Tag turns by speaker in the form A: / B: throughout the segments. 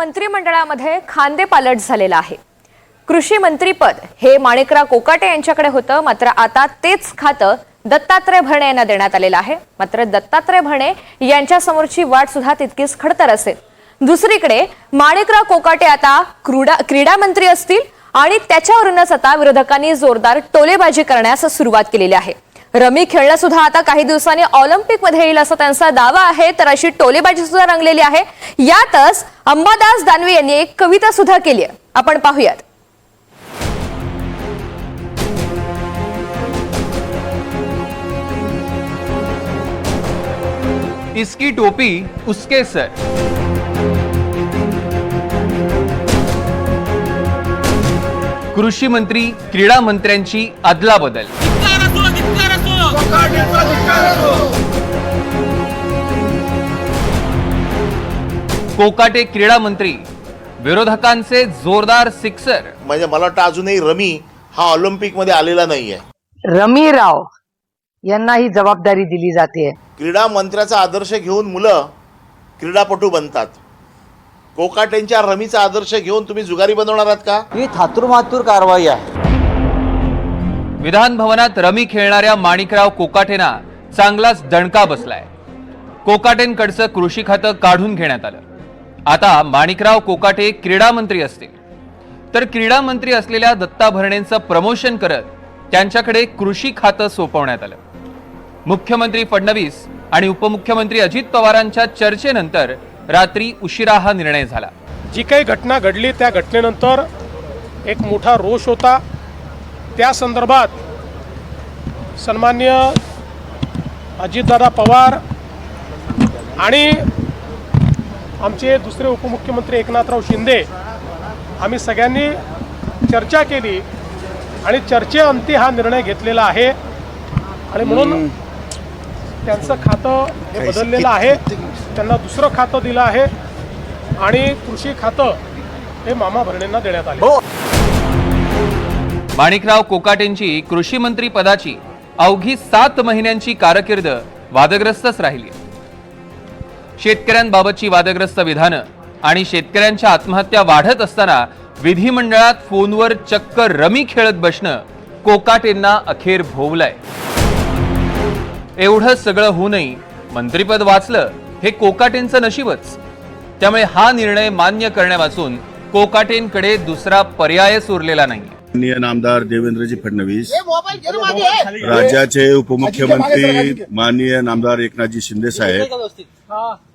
A: मंत्रिमंडळामध्ये खांदेपालट झालेला आहे. कृषी मंत्रीपद हे माणिकराव कोकाटे यांच्याकडे होतं मात्र आता तेच खातं दत्तात्रय भरणे यांना देण्यात आलेलं आहे. मात्र दत्तात्रय भरणे यांच्या समोरची वाट सुद्धा तितकीच खडतर असेल. दुसरीकडे माणिकराव कोकाटे आता क्रीडा क्रीडा मंत्री असतील आणि त्याच्यावरूनच आता विरोधकांनी जोरदार टोलेबाजी करण्यास सुरुवात केलेली आहे. रमी खेळणं सुद्धा आता काही दिवसांनी ऑलिम्पिकमध्ये येईल असा त्यांचा दावा आहे. तर अशी टोलेबाजी सुद्धा रंगलेली आहे. यातच अंबादास दानवे यांनी एक कविता सुद्धा केली आहे. आपण पाहूयात.
B: इसकी टोपी उसके सर। कृषी मंत्री क्रीडा मंत्र्यांची अदला कोकाटे क्रीडा मंत्री विरोधकांचे जोरदार सिक्सर.
C: म्हणजे मला वाटतं अजूनही रमी हा ऑलिम्पिकमध्ये आलेला नाहीये.
D: रमी राव यांना ही जबाबदारी दिली जाते.
C: क्रीडा मंत्र्याचा आदर्श घेऊन मुलं क्रीडापटू बनतात. कोकाटेंच्या रमीचा आदर्श घेऊन तुम्ही जुगारी बनवणार आहात का?
E: ही थातुरमातूर कारवाई आहे.
B: विधान भवनात रमी खेळणाऱ्या माणिकराव कोकाटेंना चांगलाच दणका बसलाय. कोकाटेंकडचं कृषी खातं काढून घेण्यात आलं. आता माणिकराव कोकाटे क्रीडा मंत्री असतील. तर क्रीडा मंत्री असलेल्या दत्ता भरणेंचं प्रमोशन करत त्यांच्याकडे कृषी खातं सोपवण्यात आलं. मुख्यमंत्री फडणवीस आणि उपमुख्यमंत्री अजित पवारांच्या चर्चेनंतर रात्री उशिरा हा निर्णय झाला.
F: जी काही घटना घडली त्या घटनेनंतर एक मोठा रोष होता. त्या संदर्भात सन्मान्य अजितदादा पवार आणि आमचे दुसरे उपमुख्यमंत्री एकनाथराव शिंदे आम्ही सगळ्यांनी चर्चा केली आणि चर्चेअंती हा निर्णय घेतलेला आहे. आणि म्हणून त्यांचं खातं हे बदललेलं आहे. त्यांना दुसरं खातं दिलं आहे आणि कृषी खातं हे मामा भरणेंना देण्यात आले.
B: माणिकराव कोकाटेंची कृषी मंत्री पदाची अवघी सात महिन्यांची कारकीर्द वादग्रस्तच राहिली. शेतकऱ्यांबाबतची वादग्रस्त विधानं आणि शेतकऱ्यांच्या आत्महत्या वाढत असताना विधिमंडळात फोनवर चक्क रमी खेळत बसणं कोकाटेंना अखेर भोवलंय. एवढं सगळं होऊनही मंत्रीपद वाचलं हे कोकाटेंचं नशीबच. त्यामुळे हा निर्णय मान्य करण्यापासून कोकाटेंकडे दुसरा पर्यायच उरलेला नाही
G: माननीय नामदार देवेंद्रजी फडणवीस राज्याचे उपमुख्यमंत्री माननीय नामदार एकनाथजी शिंदे साहेब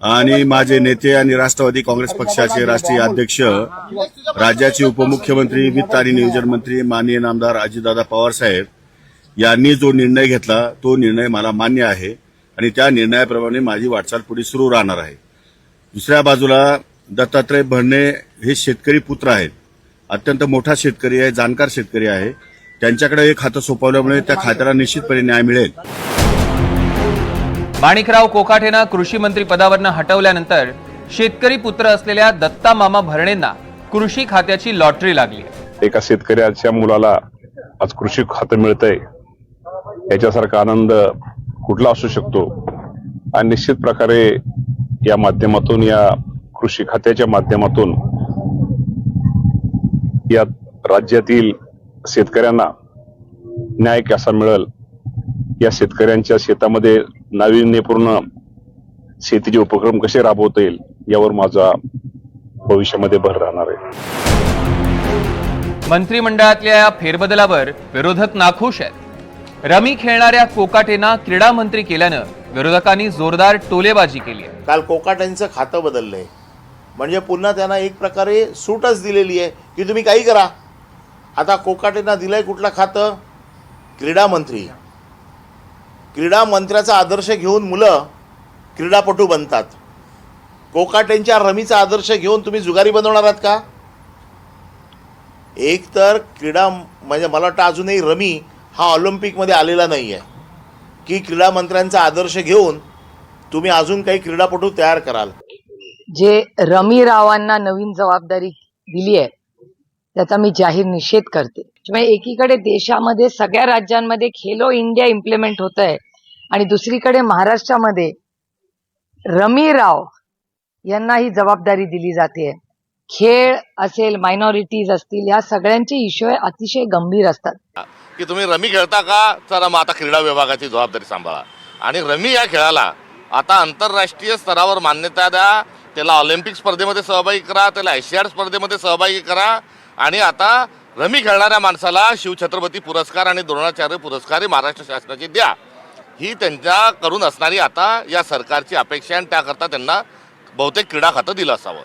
G: आणि माझे नेते आणि राष्ट्रवादी काँग्रेस पक्षाचे राष्ट्रीय अध्यक्ष राज्याचे उपमुख्यमंत्री वित्त आणि नियोजन मंत्री माननीय नामदार अजितदादा पवार साहेब यांनी जो निर्णय घेतला तो निर्णय मला मान्य आहे आणि त्या निर्णयाप्रमाणे माझी वाटचाल पुढे सुरू राहणार आहे. दुसऱ्या बाजूला दत्तात्रय भरणे हे शेतकरी पुत्र आहेत. अत्यंत मोठा शेतकरी आहे जाणकार शेतकरी आहे. त्यांच्याकडे हे खातं सोपवल्यामुळे त्या खात्याला निश्चितपणे न्याय मिळेल.
B: माणिकराव कोकाटेंना कृषी मंत्री पदावरनं हटवल्यानंतर शेतकरी पुत्र असलेल्या दत्ता मामा भरणेंना कृषी खात्याची लॉटरी लागली.
H: एका शेतकऱ्याच्या मुलाला आज कृषी खातं मिळतंय. याच्यासारखा आनंद कुठला असू शकतो? आणि निश्चित प्रकारे या माध्यमातून या कृषी खात्याच्या माध्यमातून या राज्यातील शेतकऱ्यांना न्याय कसा मिळेल? या शेतकऱ्यांच्या शेतामध्ये नाविन्यपूर्ण शेतीचे उपक्रम कसे राबवता येईल? यावर माझा भविष्यामध्ये भर राहणार आहे.
B: मंत्रिमंडळातल्या या फेरबदलावर विरोधक नाखुश आहेत. रमी खेळणाऱ्या कोकाटेंना क्रीडा मंत्री केल्यानं विरोधकांनी जोरदार टोलेबाजी केली आहे.
C: काल कोकाटेंचं खातं बदललंय. म्हणजे पुन्हा त्यांना एक प्रकारे सूटच दिलेली आहे की तुम्ही काही करा. आता कोकाटेंना दिलं आहे कुठलं खातं? क्रीडा मंत्री. क्रीडा मंत्र्याचा आदर्श घेऊन मुलं क्रीडापटू बनतात. कोकाटेंच्या रमीचा आदर्श घेऊन तुम्ही जुगारी बनवणार आहात का? एक तर क्रीडा म्हणजे मला वाटतं अजूनही रमी हा ऑलिम्पिकमध्ये आलेला नाही आहे की क्रीडा मंत्र्यांचा आदर्श घेऊन तुम्ही अजून काही क्रीडापटू तयार कराल.
D: जे रमी रावांना नवीन जबाबदारी दिली आहे त्याचा मी जाहीर निषेध करते. म्हणजे एकीकडे देशामध्ये सगळ्या राज्यांमध्ये खेलो इंडिया इम्प्लिमेंट होत आहे आणि दुसरीकडे महाराष्ट्रामध्ये रमी राव यांना ही जबाबदारी दिली जाते. खेळ असेल मायनॉरिटीज असतील या सगळ्यांचे इश्यू अतिशय गंभीर असतात.
I: की तुम्ही रमी खेळता का? चला मग आता क्रीडा विभागाची जबाबदारी सांभाळा. आणि रमी या खेळाला आता आंतरराष्ट्रीय स्तरावर मान्यता द्या. त्याला ऑलिम्पिक स्पर्धेमध्ये सहभागी करा त्याला एशियाड स्पर्धेमध्ये सहभागी करा. आणि आता रमी खेळणाऱ्या माणसाला शिवछत्रपती पुरस्कार आणि द्रोणाचार्य पुरस्कार महाराष्ट्र शासनाची द्या. ही त्यांच्याकडून असणारी आता या सरकारची अपेक्षा आणि त्याकरता त्यांना बहुतेक क्रीडा खातं दिलं असावं.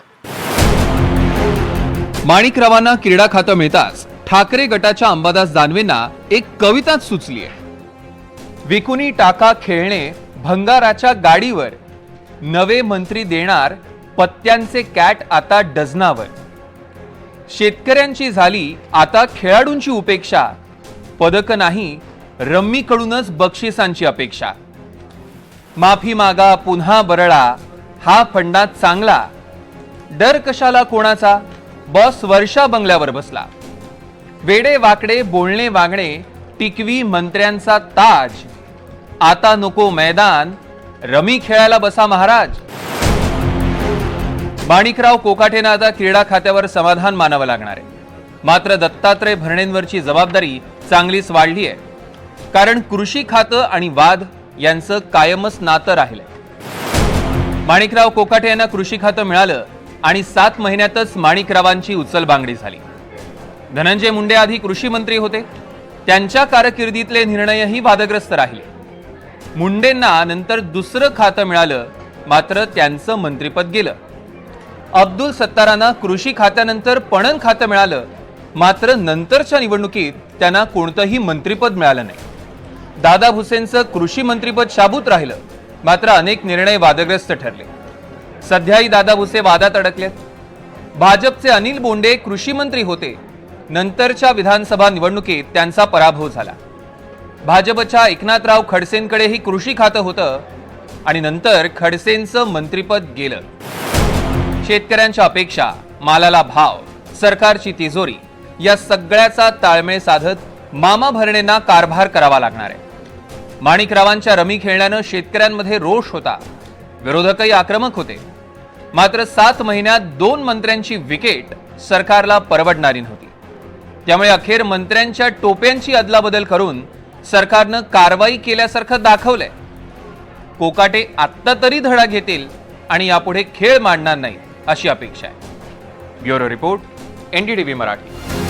B: माणिकरावांना क्रीडा खातं मिळताच ठाकरे गटाच्या अंबादास दानवेंना एक कविताच सुचली आहे. विकुनी टाका खेळणे भंगाराच्या गाडीवर नवे मंत्री देणार पत्त्यांचे कॅट आता डझनावर. शेतकऱ्यांची झाली आता खेळाडूंची उपेक्षा. पदक नाही रम्मीकडूनच बक्षिसांची अपेक्षा. माफी मागा पुन्हा बरळा हा फंडा चांगला. डर कशाला कोणाचा? बॉस वर्षा बंगल्यावर बसला. वेडे वाकडे बोलणे वागणे टिकवी मंत्र्यांचा ताज. आता नको मैदान रमी खेळायला बसा महाराज. माणिकराव कोकाटेनं आता क्रीडा खात्यावर समाधान मानावं लागणार आहे. मात्र दत्तात्रय भरणेंवरची जबाबदारी चांगलीच वाढली आहे. कारण कृषी खातं आणि वाद यांचं कायमच नातं राहिलंय. माणिकराव कोकाटे यांना कृषी खातं मिळालं आणि सात महिन्यातच माणिकरावांची उचलबांगडी झाली. धनंजय मुंडे आधी कृषी मंत्री होते. त्यांच्या कारकिर्दीतले निर्णयही वादग्रस्त राहिले. मुंडेंना नंतर दुसरं खातं मिळालं मात्र त्यांचं मंत्रिपद गेलं. अब्दुल सत्तारांना कृषी खात्यानंतर पणन खातं मिळालं. मात्र नंतरच्या निवडणुकीत त्यांना कोणतंही मंत्रिपद मिळालं नाही. दादा भुसेंचं कृषी मंत्रिपद शाबूत राहिलं. मात्र अनेक निर्णय वादग्रस्त ठरले. सध्याही दादा भुसे वादात अडकलेत. भाजपचे अनिल बोंडे कृषी मंत्री होते. नंतरच्या विधानसभा निवडणुकीत त्यांचा पराभव झाला. भाजपच्या एकनाथराव खडसेंकडेही कृषी खातं होतं आणि नंतर खडसेंचं मंत्रिपद गेलं. शेतकऱ्यांच्या अपेक्षा मालाला भाव सरकारची तिजोरी या सगळ्याचा ताळमेळ साधत मामा भरणेंना कारभार करावा लागणार आहे. माणिकरावांच्या रमी खेळण्यानं शेतकऱ्यांमध्ये रोष होता. विरोधकही आक्रमक होते. मात्र सात महिन्यात दोन मंत्र्यांची विकेट सरकारला परवडणारी नव्हती. त्यामुळे अखेर मंत्र्यांच्या टोप्यांची अदलाबदल करून सरकारनं कारवाई केल्यासारखं दाखवलंय. कोकाटे आत्ता तरी धडा घेतील आणि यापुढे खेळ मांडणार नाहीत. अशी अपेक्षा आहे. Bureau report NDTV Marathi.